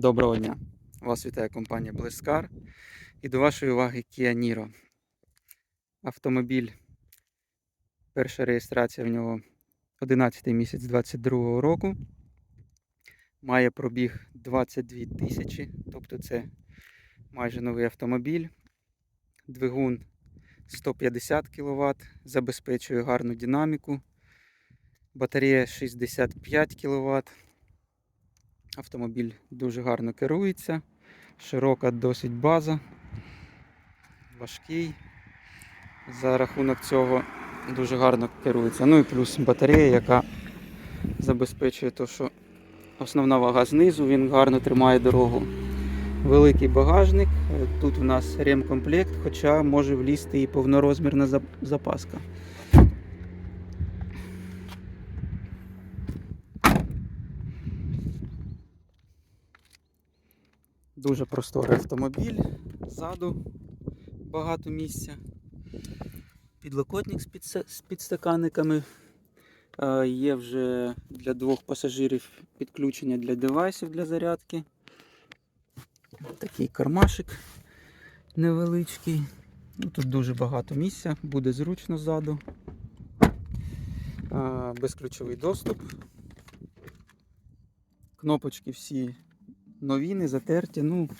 Доброго дня! Вас вітає компанія Blescar і до вашої уваги Kia Niro. Автомобіль, перша реєстрація в нього 11 місяць 22 року. Має пробіг 22 тисячі, тобто це майже новий автомобіль. Двигун 150 кВт, забезпечує гарну динаміку. Батарея 65 кВт. Автомобіль дуже гарно керується, широка досить база, важкий. За рахунок цього дуже гарно керується. Ну і плюс батарея, яка забезпечує те, що основна вага знизу, він гарно тримає дорогу. Великий багажник. Тут у нас ремкомплект, хоча може влізти і повнорозмірна запаска. Дуже просторий автомобіль. Ззаду багато місця. Підлокотник з, підстаканниками. Е, Є вже для двох пасажирів підключення для девайсів для зарядки. Такий кармашик невеличкий. Ну, тут дуже багато місця, буде зручно ззаду. Е, Безключовий доступ. Кнопочки всі нові, не затерті. Ну,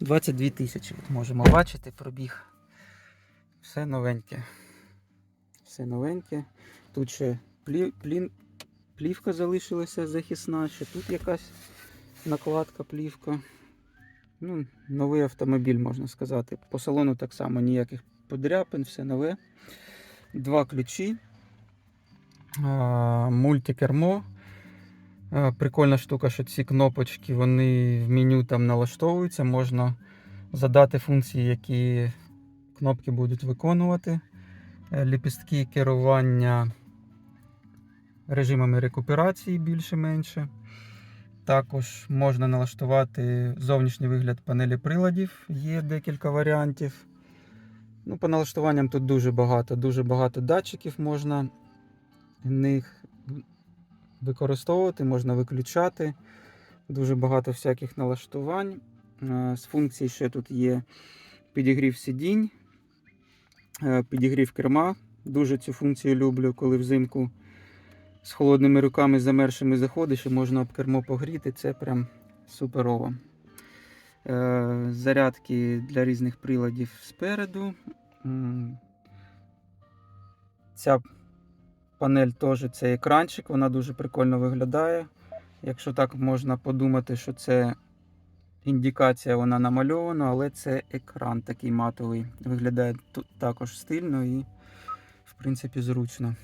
22 тисячі. Можемо бачити, пробіг. Все новеньке. Все новеньке. Тут ще плі, плін, плівка залишилася захисна, ще тут якась накладка, плівка. Ну, новий автомобіль, можна сказати. По салону так само ніяких подряпин, все нове. Два ключі. Мультикермо. Прикольна штука, що ці кнопочки вони в меню там налаштовуються. Можна задати функції, які кнопки будуть виконувати. Е, Ліпістки керування режимами рекуперації більше-менше. Також можна налаштувати зовнішній вигляд панелі приладів, є декілька варіантів. Ну, по налаштуванням тут дуже багато, дуже багато датчиків можна в них використовувати, можна виключати. Дуже багато всяких налаштувань. Е, З функцій ще тут є підігрів сидінь, е, підігрів керма. Дуже цю функцію люблю, коли взимку з холодними руками замершими заходиш і можна об кермо погріти. Це прям суперово. Е, Зарядки для різних приладів спереду. Ця панель теж це екранчик, вона дуже прикольно виглядає. Якщо так можна подумати, що це індикація, вона намальована, але це екран такий матовий. Виглядає тут також стильно і, в принципі, зручно.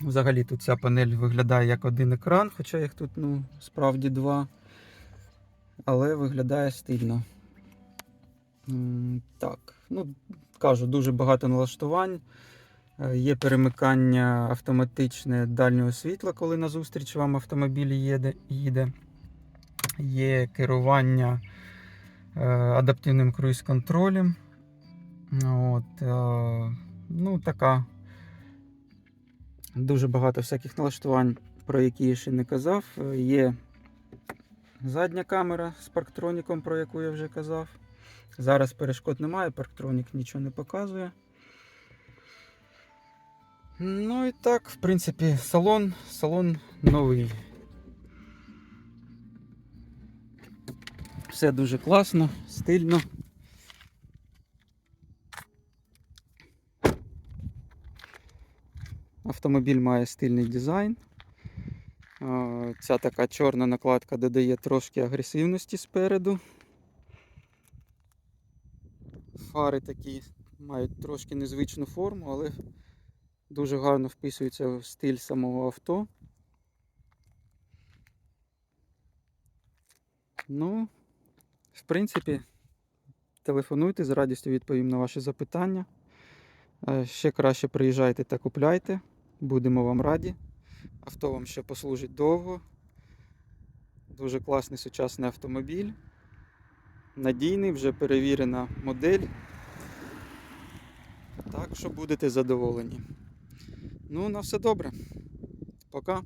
Взагалі тут ця панель виглядає як один екран, хоча їх тут ну, справді два. Але виглядає стильно. Так, ну, кажу, дуже багато налаштувань. Е, Є перемикання автоматичне дальнього світла, коли назустріч вам автомобіль їде. їде. Є керування е, адаптивним круїз-контролем. От, е, ну, така дуже багато всяких налаштувань, про які я ще не казав. Є задня камера з парктроніком, про яку я вже казав. Зараз перешкод немає, парктронік нічого не показує. Ну і так, в принципі, салон, салон новий. Все дуже класно, стильно. Автомобіль має стильний дизайн. Ця така чорна накладка додає трошки агресивності спереду. Фари такі мають трошки незвичну форму, але дуже гарно вписуються в стиль самого авто. Ну, в принципі, телефонуйте, з радістю відповім на ваші запитання. Е, Ще краще приїжджайте та купляйте. Будемо вам раді. Авто вам ще послужить довго. Дуже класний сучасний автомобіль. Надійний, вже перевірена модель. Так що будете задоволені. Ну, на все добре. Пока.